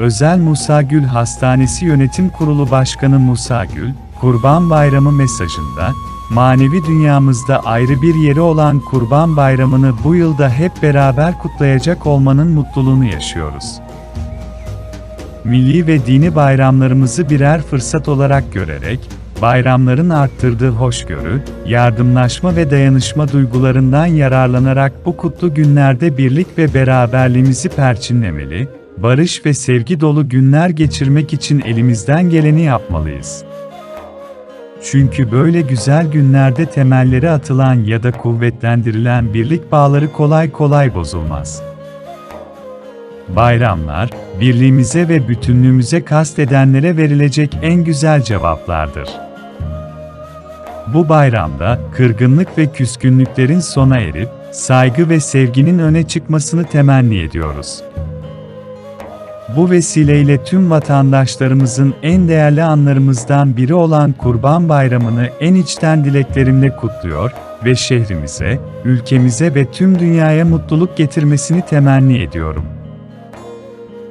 Özel Musa Gül Hastanesi Yönetim Kurulu Başkanı Musa Gül, Kurban Bayramı mesajında, manevi dünyamızda ayrı bir yeri olan Kurban Bayramı'nı bu yılda hep beraber kutlayacak olmanın mutluluğunu yaşıyoruz. Milli ve dini bayramlarımızı birer fırsat olarak görerek, bayramların arttırdığı hoşgörü, yardımlaşma ve dayanışma duygularından yararlanarak bu kutlu günlerde birlik ve beraberliğimizi perçinlemeli, barış ve sevgi dolu günler geçirmek için elimizden geleni yapmalıyız. Çünkü böyle güzel günlerde temelleri atılan ya da kuvvetlendirilen birlik bağları kolay kolay bozulmaz. Bayramlar, birliğimize ve bütünlüğümüze kastedenlere verilecek en güzel cevaplardır. Bu bayramda, kırgınlık ve küskünlüklerin sona erip, saygı ve sevginin öne çıkmasını temenni ediyoruz. Bu vesileyle tüm vatandaşlarımızın en değerli anlarımızdan biri olan Kurban Bayramı'nı en içten dileklerimle kutluyor ve şehrimize, ülkemize ve tüm dünyaya mutluluk getirmesini temenni ediyorum.